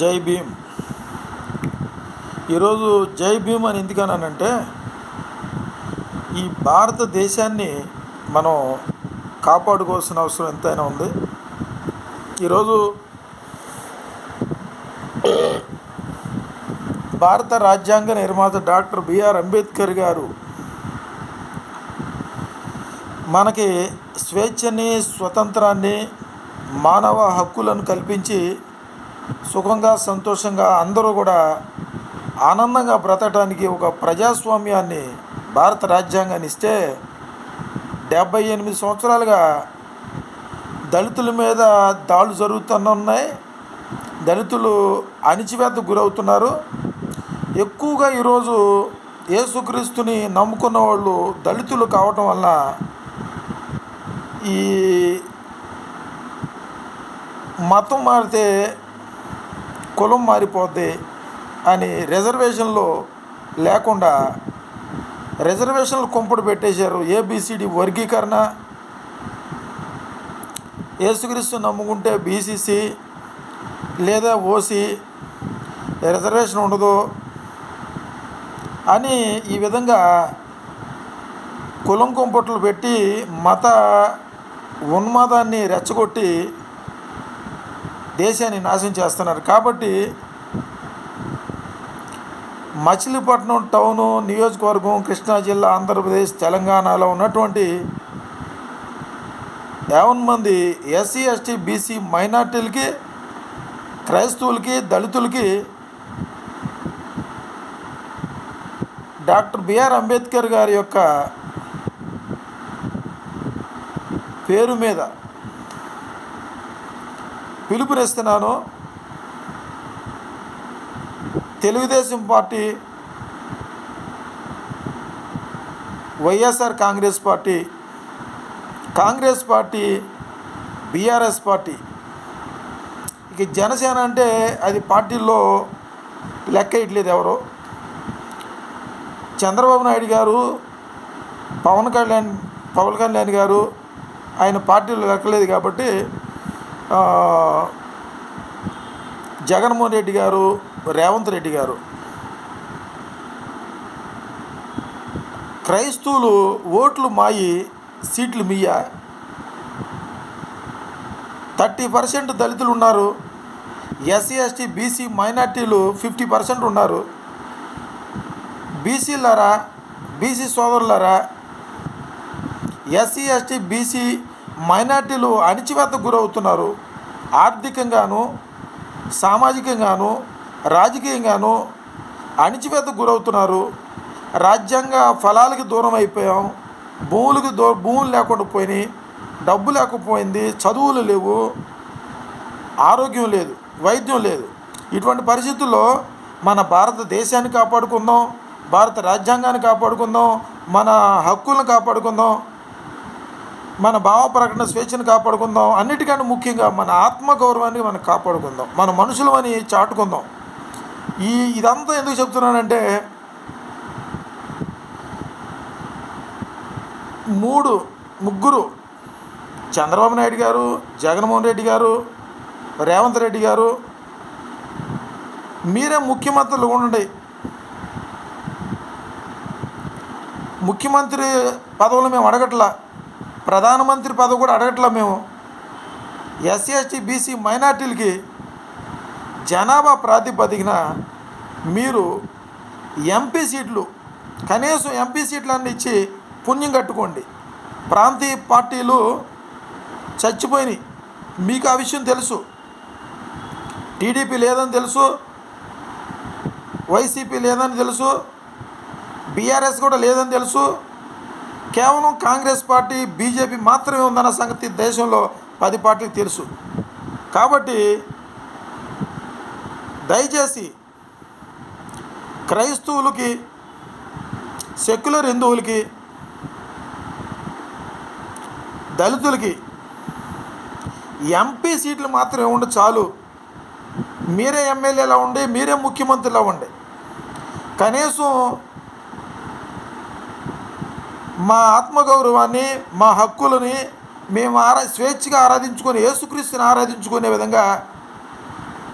జై భీమ్. ఈరోజు జై భీమ్ అని ఎందుకన్నానంటే ఈ భారతదేశాన్ని మనం కాపాడుకోవాల్సిన అవసరం ఎంతైనా ఉంది. ఈరోజు భారత రాజ్యాంగ నిర్మాత డాక్టర్ బిఆర్ అంబేద్కర్ గారు మనకి స్వేచ్ఛని స్వతంత్రాన్ని మానవ హక్కులను కల్పించి సుఖంగా సంతోషంగా అందరూ కూడా ఆనందంగా బ్రతకడానికి ఒక ప్రజాస్వామ్యాన్ని భారత రాజ్యాంగాన్ని ఇస్తే డెబ్బై ఎనిమిది సంవత్సరాలుగా దళితుల మీద దాడులు జరుగుతున్నాయి. దళితులు అణిచివేతకు గురవుతున్నారు. ఎక్కువగా ఈరోజు యేసుక్రీస్తుని నమ్ముకున్న వాళ్ళు దళితులు కావటం వల్ల ఈ మతం మారితే కులం మారిపోద్ది అని రిజర్వేషన్లు లేకుండా రిజర్వేషన్లు కుంపుడు పెట్టేశారు ఏబిసిడి వర్గీకరణ. ఏసుక్రీస్తు నమ్ముకుంటే బీసీసీ లేదా ఓసీ రిజర్వేషన్ ఉండదు అని ఈ విధంగా కులం కుంపట్లు పెట్టి మత ఉన్మాదాన్ని రెచ్చగొట్టి దేశాన్ని నాశనం చేస్తున్నారు. కాబట్టి మచిలీపట్నం టౌను నియోజకవర్గం కృష్ణా జిల్లా ఆంధ్రప్రదేశ్ తెలంగాణలో ఉన్నటువంటి యావన్ మంది ఎస్సీ ఎస్టీ బీసీ మైనార్టీలకి క్రైస్తవులకి దళితులకి డాక్టర్ బిఆర్ అంబేద్కర్ గారి యొక్క పేరు మీద పిలుపునిస్తున్నాను. Telugu Desam party YSR Congress party Congress party BRS party. ఇక జనసేన అంటే అది పార్టీల్లో లెక్క ఇట్లేదు ఎవరు. చంద్రబాబు నాయుడు గారు పవన్ కళ్యాణ్ పవన్ కళ్యాణ్ గారు ఆయన పార్టీలో లెక్కలేదు కాబట్టి జగన్మోహన్ రెడ్డి గారు రేవంత్ రెడ్డి గారు. క్రైస్తవులు ఓట్లు మాయి సీట్లు మీయ థర్టీ పర్సెంట్ దళితులు ఉన్నారు. ఎస్సీ ఎస్టీ బీసీ మైనార్టీలు ఫిఫ్టీ పర్సెంట్ ఉన్నారు. బీసీలరా బీసీ సోదరులరా ఎస్సీ ఎస్టీ బీసీ మైనార్టీలు అణిచివేతకు గురవుతున్నారు. ఆర్థికంగాను సామాజికంగాను రాజకీయంగాను అణిచివేతకు గురవుతున్నారు. రాజ్యాంగ ఫలాలకి దూరం అయిపోయాం. భూములకు దూ భూములు లేకుండా పోయినాయి. డబ్బు లేకపోయింది. చదువులు లేవు. ఆరోగ్యం లేదు. వైద్యం లేదు. ఇటువంటి పరిస్థితుల్లో మన భారతదేశాన్ని కాపాడుకుందాం. భారత రాజ్యాంగాన్ని కాపాడుకుందాం. మన హక్కులను కాపాడుకుందాం. మన భావ ప్రకటన స్వేచ్ఛను కాపాడుకుందాం. అన్నిటికంటే ముఖ్యంగా మన ఆత్మగౌరవాన్ని మనం కాపాడుకుందాం. మన మనుషులమని చాటుకుందాం. ఈ ఇదంతా ఎందుకు చెప్తున్నానంటే మూడు ముగ్గురు చంద్రబాబు నాయుడు గారు జగన్మోహన్ రెడ్డి గారు రేవంత్ రెడ్డి గారు మీరే ముఖ్యమంత్రులు ఉండండి. ముఖ్యమంత్రి పదవులు మేము అడగట్లా. ప్రధానమంత్రి పదవి కూడా అడగట్లా మేము. ఎస్సీ ఎస్టీ బీసీ మైనార్టీలకి జనాభా ప్రాతిపదికన మీరు ఎంపీ సీట్లు కనీసం ఎంపీ సీట్లన్నీ ఇచ్చి పుణ్యం కట్టుకోండి. ప్రాంతీయ పార్టీలు చచ్చిపోయినాయి. మీకు ఆ విషయం తెలుసు. టీడీపీ లేదని తెలుసు. వైసీపీ లేదని తెలుసు. బీఆర్ఎస్ కూడా లేదని తెలుసు. కేవలం కాంగ్రెస్ పార్టీ బీజేపీ మాత్రమే ఉందన్న సంగతి దేశంలో పది పార్టీలకు తెలుసు. కాబట్టి దయచేసి క్రైస్తవులకి సెక్యులర్ హిందువులకి దళితులకి ఎంపీ సీట్లు మాత్రమే ఉండి చాలు. మీరే ఎమ్మెల్యేలా ఉండి మీరే ముఖ్యమంత్రిలా ఉండి. కనీసం మా ఆత్మగౌరవాన్ని మా హక్కులని మేము ఆరా స్వేచ్ఛగా ఆరాధించుకొని యేసుక్రీస్తుని ఆరాధించుకునే విధంగా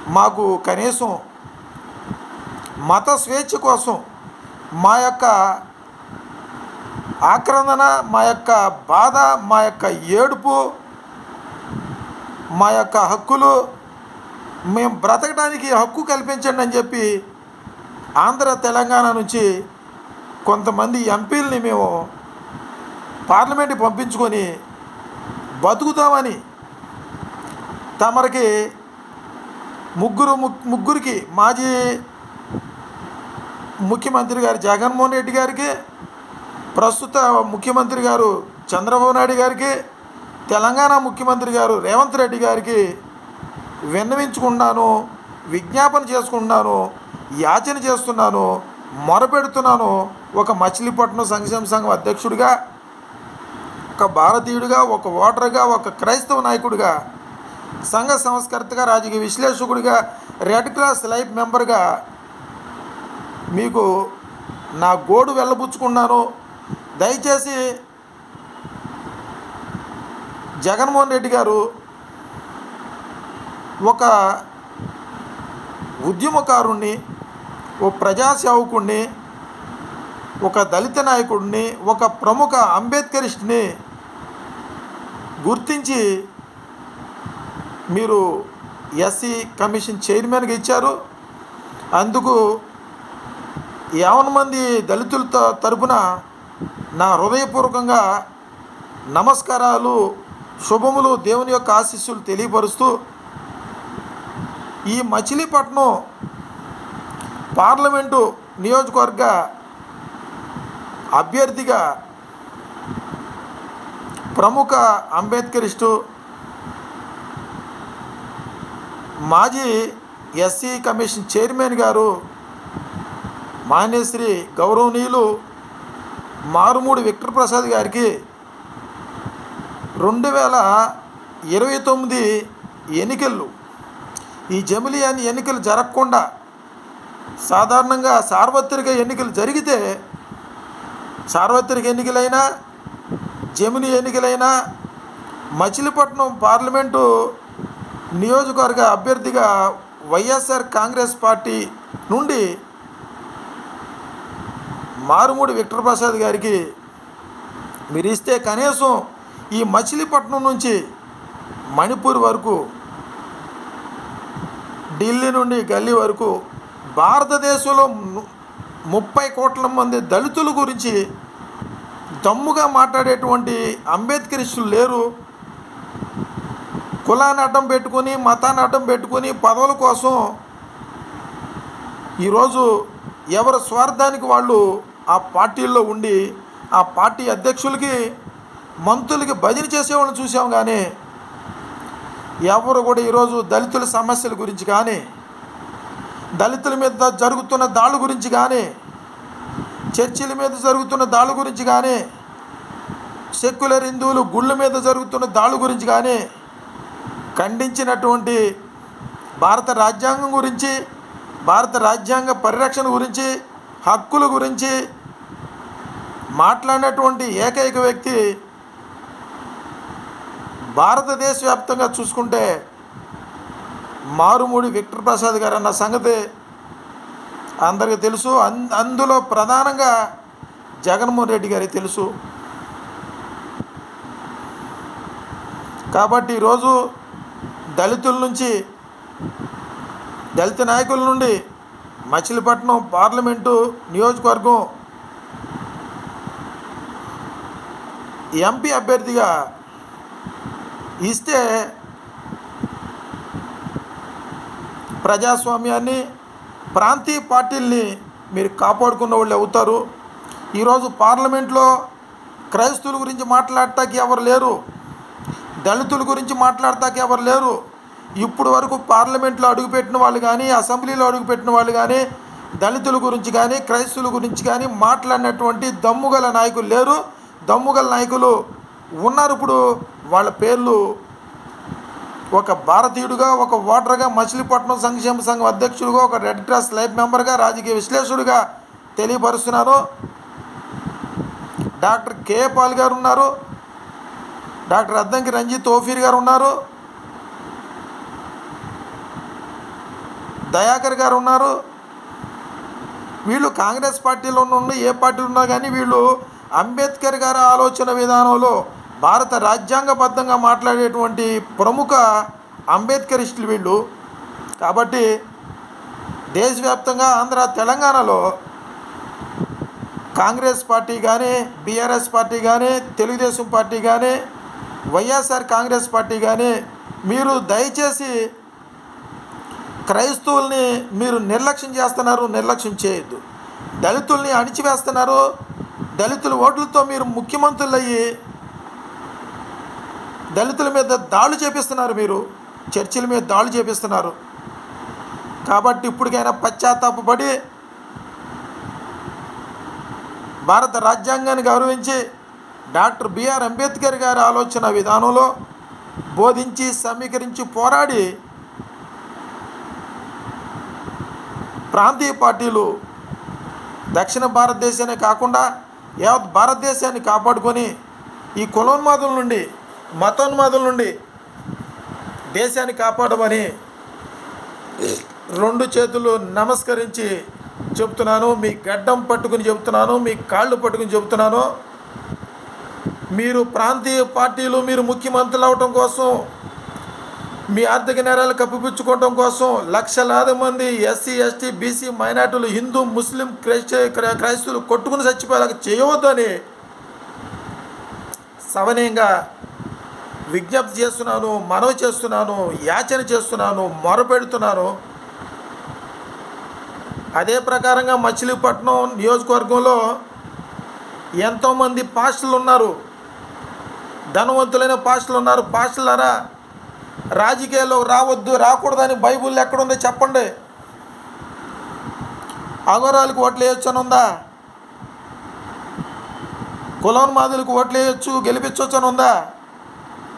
మాకు కనీసం మత స్వేచ్ఛ కోసం మా యొక్క ఆక్రందన మా యొక్క బాధ మా యొక్క ఏడుపు మా యొక్క హక్కులు మేము బ్రతకడానికి హక్కు కల్పించండి అని చెప్పి ఆంధ్ర తెలంగాణ నుంచి కొంతమంది ఎంపీలని మేము పార్లమెంట్కి పంపించుకొని బతుకుతామని తమరికి ముగ్గురు ముగ్గురికి మాజీ ముఖ్యమంత్రి గారు జగన్మోహన్ రెడ్డి గారికి ప్రస్తుత ముఖ్యమంత్రి గారు చంద్రబాబు నాయుడు గారికి తెలంగాణ ముఖ్యమంత్రి గారు రేవంత్ రెడ్డి గారికి విన్నవించుకున్నాను విజ్ఞాపన చేసుకుంటున్నాను యాచన చేస్తున్నాను మొరపెడుతున్నాను ఒక మచిలీపట్నం సంక్షేమ సంఘం అధ్యక్షుడిగా ఒక భారతీయుడిగా ఒక ఓటర్గా ఒక క్రైస్తవ నాయకుడిగా సంఘ సంస్కర్తగా రాజకీయ విశ్లేషకుడిగా రెడ్ క్రాస్ లైఫ్ మెంబర్గా మీకు నా గోడు వెళ్ళబుచ్చుకున్నాను. దయచేసి జగన్మోహన్ రెడ్డి గారు ఒక ఉద్యమకారుణ్ణి ఓ ప్రజాసేవకుణ్ణి ఒక దళిత నాయకుడిని ఒక ప్రముఖ అంబేద్కరిస్ట్ని గుర్తించి మీరు ఎస్సీ కమిషన్ చైర్మన్గా ఇచ్చారు. అందుకు యావన్ మంది దళితుల తరపున నా హృదయపూర్వకంగా నమస్కారాలు శుభములు దేవుని యొక్క ఆశీస్సులు తెలియపరుస్తూ ఈ మచిలీపట్నం పార్లమెంటు నియోజకవర్గ అభ్యర్థిగా ప్రముఖ అంబేద్కరిస్టు మాజీ ఎస్సీ కమిషన్ చైర్మన్ గారు మాన్యశ్రీ గౌరవనీయులు మారుమూడి విక్టర్ ప్రసాద్ గారికి రెండు వేల ఇరవై తొమ్మిది ఎన్నికలు. ఈ జమిలియన్ ఎన్నికలు జరగకుండా సాధారణంగా సార్వత్రిక ఎన్నికలు జరిగితే సార్వత్రిక ఎన్నికలైనా జమిని ఎన్నికలైనా మచిలీపట్నం పార్లమెంటు నియోజకవర్గ అభ్యర్థిగా వైఎస్ఆర్ కాంగ్రెస్ పార్టీ నుండి మారుమూడి విక్టర్ ప్రసాద్ గారికి మీరు ఇస్తే కనీసం ఈ మచిలీపట్నం నుంచి మణిపూర్ వరకు ఢిల్లీ నుండి గల్లీ వరకు భారతదేశంలో ముప్పై కోట్ల మంది దళితుల గురించి దమ్ముగా మాట్లాడేటువంటి అంబేద్కరిస్టులు లేరు. కులాన్ని అడ్డం పెట్టుకొని మతాన్ని అడ్డం పెట్టుకొని పదవుల కోసం ఈరోజు ఎవరి స్వార్థానికి వాళ్ళు ఆ పార్టీల్లో ఉండి ఆ పార్టీ అధ్యక్షులకి మంత్రులకి భజన చేసేవాళ్ళని చూసాం కానీ ఎవరు కూడా ఈరోజు దళితుల సమస్యల గురించి కానీ దళితుల మీద జరుగుతున్న దాడుల గురించి కానీ చర్చిల మీద జరుగుతున్న దాడుల గురించి కానీ సెక్యులర్ హిందువులు గుళ్ళ మీద జరుగుతున్న దాడుల గురించి కానీ ఖండించినటువంటి భారత రాజ్యాంగం గురించి భారత రాజ్యాంగ పరిరక్షణ గురించి హక్కుల గురించి మాట్లాడినటువంటి ఏకైక వ్యక్తి భారతదేశ వ్యాప్తంగా చూసుకుంటే మారుమూడి విక్టర్ ప్రసాద్ గారు అన్న సంగతి అందరికీ తెలుసు. అన్ అందులో ప్రధానంగా జగన్మోహన్ రెడ్డి గారికి తెలుసు. కాబట్టి ఈరోజు దళితుల నుంచి దళిత నాయకుల నుండి మచిలీపట్నం పార్లమెంటు నియోజకవర్గం ఎంపీ అభ్యర్థిగా ఇస్తే ప్రజాస్వామ్యాన్ని ప్రాంతీయ పార్టీల్ని మీరు కాపాడుకున్న వాళ్ళు అవుతారు. ఈరోజు పార్లమెంట్లో క్రైస్తవుల గురించి మాట్లాడటానికి ఎవరు లేరు. దళితుల గురించి మాట్లాడటానికి ఎవరు లేరు. ఇప్పుడు వరకు పార్లమెంట్లో అడుగుపెట్టిన వాళ్ళు కానీ అసెంబ్లీలో అడుగుపెట్టిన వాళ్ళు కానీ దళితుల గురించి కానీ క్రైస్తవుల గురించి కానీ మాట్లాడినటువంటి దమ్ముగల నాయకులు లేరు. దమ్ముగల నాయకులు ఉన్నారు ఇప్పుడు. వాళ్ళ పేర్లు ఒక భారతీయుడిగా ఒక ఓటర్గా మచిలీపట్నం సంక్షేమ సంఘం అధ్యక్షుడిగా ఒక రెడ్ క్రాస్ లైఫ్ మెంబర్గా రాజకీయ విశ్లేషకుడిగా తెలియపరుస్తున్నాను డాక్టర్ కే. పాల్ గారు ఉన్నారు. డాక్టర్ అద్దంకి రంజిత్ ఓఫీర్ గారు ఉన్నారు. దయాకర్ గారు ఉన్నారు. వీళ్ళు కాంగ్రెస్ పార్టీలో నుండి ఏ పార్టీలో ఉన్నా కానీ వీళ్ళు అంబేద్కర్ గారి ఆలోచన విధానంలో భారత రాజ్యాంగబద్ధంగా మాట్లాడేటువంటి ప్రముఖ అంబేద్కరిస్టులు వీళ్ళు. కాబట్టి దేశవ్యాప్తంగా ఆంధ్ర తెలంగాణలో కాంగ్రెస్ పార్టీ కానీ బీఆర్ఎస్ పార్టీ కానీ తెలుగుదేశం పార్టీ కానీ వైఎస్ఆర్ కాంగ్రెస్ పార్టీ కానీ మీరు దయచేసి క్రైస్తవుల్ని మీరు నిర్లక్ష్యం చేస్తున్నారు నిర్లక్ష్యం చేయొద్దు. దళితుల్ని అణిచివేస్తున్నారు దళితుల ఓట్లతో మీరు ముఖ్యమంత్రులు అయ్యి దళితుల మీద దాడులు చేపిస్తున్నారు మీరు. చర్చిల మీద దాడులు చేపిస్తున్నారు. కాబట్టి ఇప్పటికైనా పశ్చాత్తాపడి భారత రాజ్యాంగాన్ని గౌరవించి డాక్టర్ బిఆర్ అంబేద్కర్ గారి ఆలోచన విధానంలో బోధించి సమీకరించి పోరాడి ప్రాంతీయ పార్టీలు దక్షిణ భారతదేశాన్ని కాకుండా యావత్ భారతదేశాన్ని కాపాడుకొని ఈ కులోన్మాదుల నుండి మతోన్మాదుల నుండి దేశాన్ని కాపాడమని రెండు చేతులు నమస్కరించి చెప్తున్నాను. మీ గడ్డం పట్టుకుని చెప్తున్నాను. మీ కాళ్ళు పట్టుకుని చెప్తున్నాను. మీరు ప్రాంతీయ పార్టీలు మీరు ముఖ్యమంత్రులు అవటం కోసం మీ ఆర్థిక నేరాలు కప్పిపుచ్చుకోవడం కోసం లక్షలాది మంది ఎస్సీ ఎస్టీ బీసీ మైనార్టీలు హిందూ ముస్లిం క్రైస్త క్రై- క్రైస్తవులు కొట్టుకుని చచ్చిపోయేలాగా చేయవద్దని సవనీయంగా విజ్ఞప్తి చేస్తున్నాను మనవి చేస్తున్నాను యాచన చేస్తున్నాను మొరపెడుతున్నాను. అదే ప్రకారంగా మచిలీపట్నం నియోజకవర్గంలో ఎంతోమంది పాస్టర్లు ఉన్నారు ధనవంతులైన పాస్టర్లు ఉన్నారు పాస్టర్లారా రాజకీయాల్లో రావద్దు రాకూడదని బైబుల్ ఎక్కడుందో చెప్పండి. అగోరాలకు ఓట్లు వేయొచ్చు అని ఉందా? కులోన్మాదులకు ఓట్లు వేయొచ్చు గెలిపించవచ్చు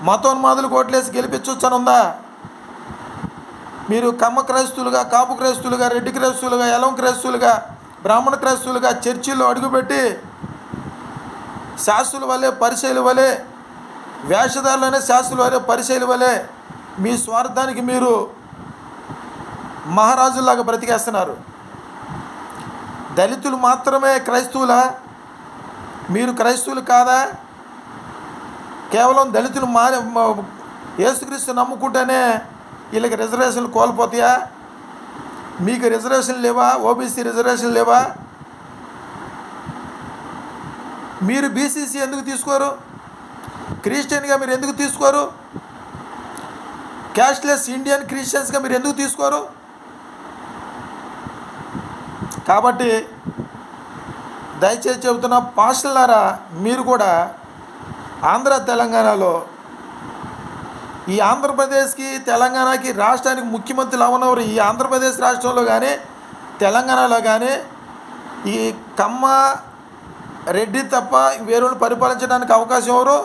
మతోన్మాదులు కోట్లేసి మతోన్మాదులకు ఉందా మీరు కమ్మ క్రైస్తువులుగా కాపు క్రైస్తువులుగా రెడ్డి క్రైస్తువులుగా ఎలం క్రైస్తువులుగా బ్రాహ్మణ క్రైస్తువులుగా చర్చిల్లో అడుగుపెట్టి శాస్త్రుల వలె పరిశైల వలె వేషధారులనే శాస్త్రుల వలె పరిశైల వలె మీ స్వార్థానికి మీరు మహారాజులాగా బ్రతికేస్తున్నారు. దళితులు మాత్రమే క్రైస్తువులా? మీరు క్రైస్తవులు కాదా? కేవలం దళితులు మా యేసుక్రీస్తు నమ్ముకుంటేనే వీళ్ళకి రిజర్వేషన్లు కోల్పోతాయా? మీకు రిజర్వేషన్ లేవా? ఓబీసీ రిజర్వేషన్ లేవా? మీరు బీసీసీ ఎందుకు తీసుకోరు? క్రిస్టియన్గా మీరు ఎందుకు తీసుకోరు? క్యాష్లెస్ ఇండియన్ క్రిస్టియన్స్గా మీరు ఎందుకు తీసుకోరు? కాబట్టి దయచేసి చెబుతున్న పాస్టర్లారా మీరు కూడా ఆంధ్ర తెలంగాణలో ఈ ఆంధ్రప్రదేశ్కి తెలంగాణకి రాష్ట్రానికి ముఖ్యమంత్రులు అవనవరు ఈ ఆంధ్రప్రదేశ్ రాష్ట్రంలో కానీ తెలంగాణలో కానీ ఈ కమ్మ రెడ్డి తప్ప వేరే పరిపాలించడానికి అవకాశం ఎవరు?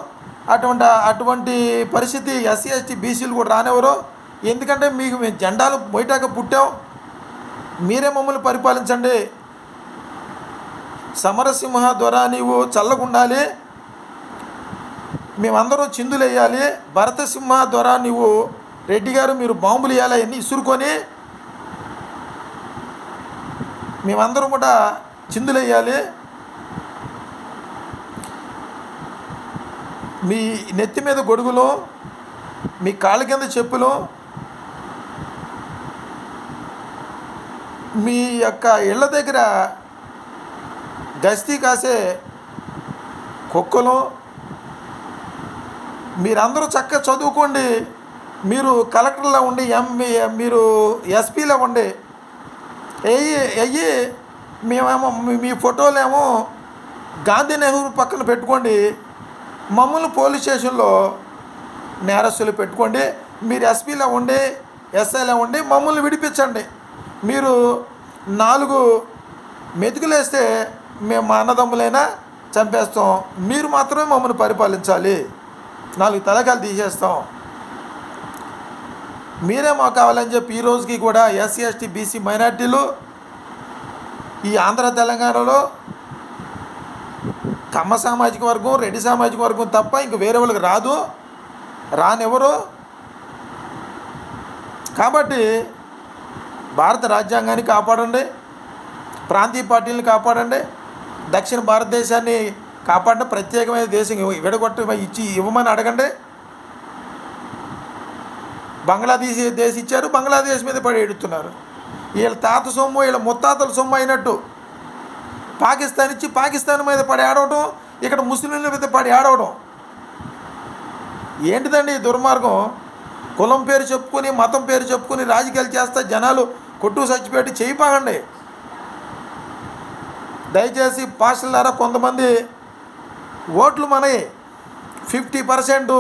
అటువంటి అటువంటి పరిస్థితి ఎస్సీ ఎస్టీ బీసీలు కూడా రానివ్వరు. ఎందుకంటే మీకు మేము జెండాలు బయటాక పుట్టాం మీరే మమ్మల్ని పరిపాలించండి. సమరసింహ ద్వారా నీవు చల్లకుండాలి మేమందరం చిందులు వేయాలి. భరతసింహ ద్వారా నువ్వు రెడ్డి గారు మీరు బాంబులు వేయాలి అవన్నీ ఇసురుకొని మేమందరం కూడా చిందులు వేయాలి. మీ నెత్తి మీద గొడుగులు మీ కాళ్ళ కింద చెప్పులు మీ యొక్క ఇళ్ళ దగ్గర గస్తీ కాసే కుక్కలు మీరందరూ చక్కగా చదువుకోండి. మీరు కలెక్టర్లో ఉండి ఎంఈ మీరు ఎస్పీలో ఉండి అయ్యి అయ్యి మేమేమో మీ- మీ ఫోటోలేమో గాంధీ నెహ్రూ పక్కన పెట్టుకోండి. మమ్మల్ని పోలీస్ స్టేషన్లో నేరస్తులు పెట్టుకోండి. మీరు ఎస్పీలో ఉండి ఎస్ఐలో ఉండి మమ్మల్ని విడిపించండి. మీరు నాలుగు మెతుకులేస్తే మేము మా అన్నదమ్ములైనా చంపేస్తాం. మీరు మాత్రమే మమ్మల్ని పరిపాలించాలి. నాలుగు తలకాలు తీసేస్తాం. మీరే మాకు కావాలని చెప్పి ఈ రోజుకి కూడా ఎస్సీ ఎస్టీ బీసీ మైనార్టీలు ఈ ఆంధ్ర తెలంగాణలో కమ్మ సామాజిక వర్గం రెడ్డి సామాజిక వర్గం తప్ప ఇంక వేరే వాళ్ళకి రాదు రానివ్వరు. కాబట్టి భారత రాజ్యాంగాన్ని కాపాడండి ప్రాంతీయ పార్టీలను కాపాడండి దక్షిణ భారతదేశాన్ని కాపాడిన ప్రత్యేకమైన దేశం విడగొట్ట ఇచ్చి ఇవ్వమని అడగండి. బంగ్లాదేశ్ దేశ ఇచ్చారు బంగ్లాదేశ్ మీద పడి ఎడుతున్నారు వీళ్ళ తాత సొమ్ము వీళ్ళ ముత్తాతల సొమ్ము అయినట్టు. పాకిస్తాన్ ఇచ్చి పాకిస్తాన్ మీద పడి ఆడవడం ఇక్కడ ముస్లింల మీద పడి ఆడవడం ఏంటిదండి ఈ దుర్మార్గం? కులం పేరు చెప్పుకొని మతం పేరు చెప్పుకొని రాజకీయాలు చేస్తా జనాలు కొట్టు చచ్చిపెట్టి చేయిపోకండి దయచేసి పాస్టర్లారా కొంతమంది ఓట్లు మనవి. ఫిఫ్టీ పర్సెంట్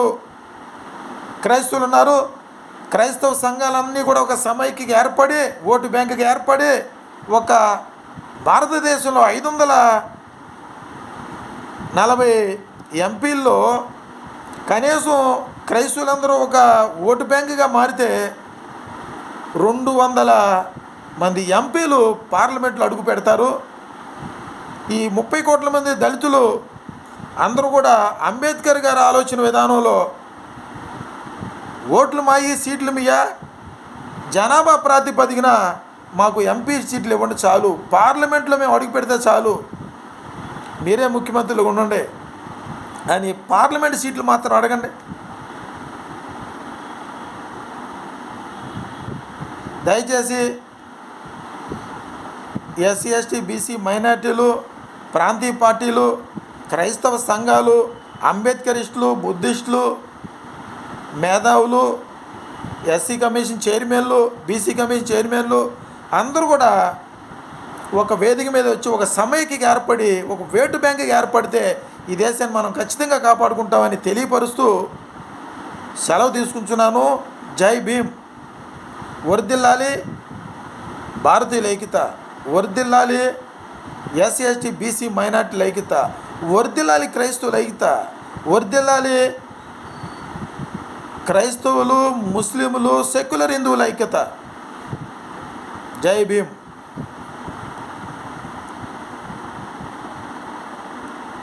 క్రైస్తవులు ఉన్నారు. క్రైస్తవ సంఘాలన్నీ కూడా ఒక సమైక్యకి ఏర్పడి ఓటు బ్యాంకుకి ఏర్పడి ఒక భారతదేశంలో ఐదు వందల నలభై ఎంపీల్లో కనీసం క్రైస్తవులందరూ ఒక ఓటు బ్యాంకుగా మారితే రెండు వందల మంది ఎంపీలు పార్లమెంట్లో అడుగు పెడతారు. ఈ ముప్పై కోట్ల మంది దళితులు అందరూ కూడా అంబేద్కర్ గారి ఆలోచన విధానంలో ఓట్లు మాయి సీట్లు మీయా జనాభా ప్రాతిపదికన మాకు ఎంపీ సీట్లు ఇవ్వండి చాలు పార్లమెంట్లో మేము అడుగు పెడితే చాలు మీరే ముఖ్యమంత్రులు ఉండండి. అని పార్లమెంట్ సీట్లు మాత్రం అడగండి. దయచేసి ఎస్సీ ఎస్టీ బీసీ మైనార్టీలు ప్రాంతీయ పార్టీలు క్రైస్తవ సంఘాలు అంబేద్కరిస్టులు బుద్ధిస్టులు మేధావులు ఎస్సీ కమిషన్ చైర్మన్లు బీసీ కమిషన్ చైర్మన్లు అందరూ కూడా ఒక వేదిక మీద వచ్చి ఒక సమయకి ఏర్పడి ఒక వేటు బ్యాంకుకి ఏర్పడితే ఈ దేశాన్ని మనం ఖచ్చితంగా కాపాడుకుంటామని తెలియపరుస్తూ సెలవు తీసుకుంటున్నాను. జై భీమ్. వర్దిల్లాలి భారతీయుల ఐక్యత వర్దిల్లాలి ఎస్సీ ఎస్టీ బీసీ మైనార్టీల ఐక్యత వర్దిల్లాలి క్రైస్తవులు ఐక్యత వర్దిల్లాలి క్రైస్తవులు ముస్లింలు సెక్యులర్ హిందువుల ఐక్యత. జై భీమ్.